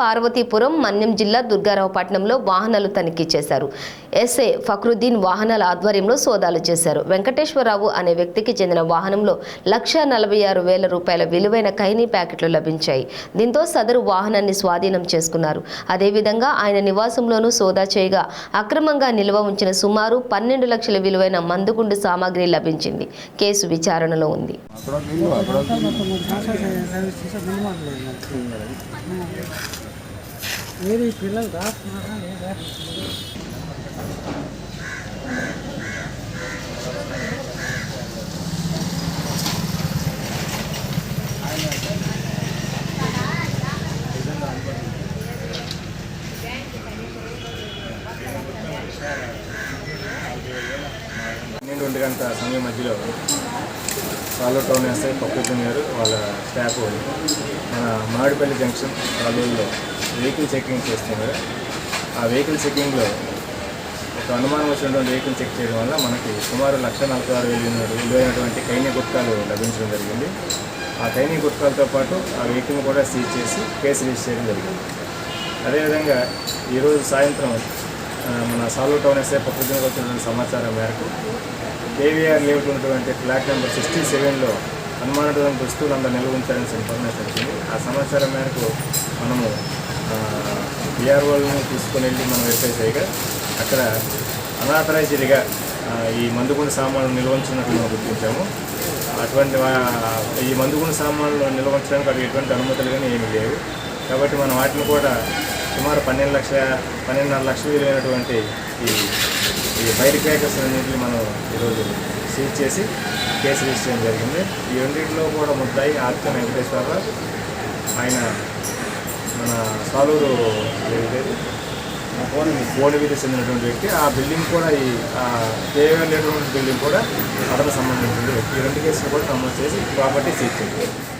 పార్వతీపురం మన్యం జిల్లా దుర్గారావుపట్నంలో వాహనాలు తనిఖీ చేశారు. ఎస్ఏ ఫక్రుద్దీన్ వాహనాల ఆధ్వర్యంలో సోదాలు చేశారు. వెంకటేశ్వరరావు అనే వ్యక్తికి చెందిన వాహనంలో లక్ష నలభై ఆరు వేల రూపాయల విలువైన ఖైనీ ప్యాకెట్లు లభించాయి. దీంతో సదరు వాహనాన్ని స్వాధీనం చేసుకున్నారు. అదేవిధంగా ఆయన నివాసంలోనూ సోదా చేయగా అక్రమంగా నిల్వ ఉంచిన సుమారు పన్నెండు లక్షల విలువైన మందుగుండు సామాగ్రి లభించింది. కేసు విచారణలో ఉంది. మీరు ఈ పిల్లలు రాస్తున్నారా లేదా? పన్నెండు ఒంటి గంట సమయం మధ్యలో సాలో టౌన్ ఎస్ఐ పప్పు గారు వాళ్ళ స్టాఫ్ మన మామిడిపల్లి జంక్షన్ కాలూరులో వెహికల్ చెకింగ్ చేస్తున్నారు ఆ వెహికల్ చెకింగ్లో ఒక అనుమానం వచ్చినటువంటి వెహికల్ చెక్ చేయడం వల్ల మనకి సుమారు లక్ష నలభై ఆరు వేలు విలువైనటువంటి కైని గుట్కాలు లభించడం జరిగింది. ఆ కైని గుట్కాలతో పాటు ఆ వెహికల్ కూడా సీజ్ చేసి కేసు రిజిస్టర్ చేయడం జరిగింది. అదేవిధంగా ఈరోజు సాయంత్రం మన సాలు టౌన్ ఎస్ఐ పక్కన వచ్చినటువంటి సమాచారం మేరకు కేవీఆర్ లేవుట్ ఉన్నటువంటి ఫ్లాట్ నెంబర్ సిక్స్టీ సెవెన్లో అనుమానటువంటి వస్తువులు అందరూ నిల్వ ఉంచారని ఇన్ఫర్మేషన్ వచ్చింది ఆ సమాచారం మేరకు మనము పిఆర్ఓలను తీసుకొని వెళ్ళి మనం వెరిఫై చేయగా అక్కడ అనాథరైజ్డ్గా ఈ మందుగుండు సామాన్లు నిల్వంచినట్లు మనం గుర్తించాము. అటువంటి ఈ మందుగుండు సామాన్లు నిల్వ ఉంచడానికి ఎటువంటి అనుమతులు కానీ ఏమీ లేవు. కాబట్టి మనం వాటిని కూడా సుమారు పన్నెండు లక్షల పన్నెండున్నర లక్షలు విలువైనటువంటి ఈ ఈ బయట క్రాకర్స్ అన్నింటిని మనం ఈరోజు సీజ్ చేసి కేసు రిజిస్టర్ చేయడం జరిగింది. ఈ రెండింటిలో కూడా ముద్దాయి ఆర్క వెంకటేశ్వరరావు ఆయన మన సాలూరు ఏదైతే బోని మీద చెందినటువంటి వ్యక్తి ఆ బిల్డింగ్ కూడా ఈ కేవలం లేనటువంటి బిల్డింగ్ కూడా అతనికి సంబంధించింది ఈ రెండు కేసులు కూడా నమోదు చేసి ప్రాపర్టీ సీజ్ చేయాలి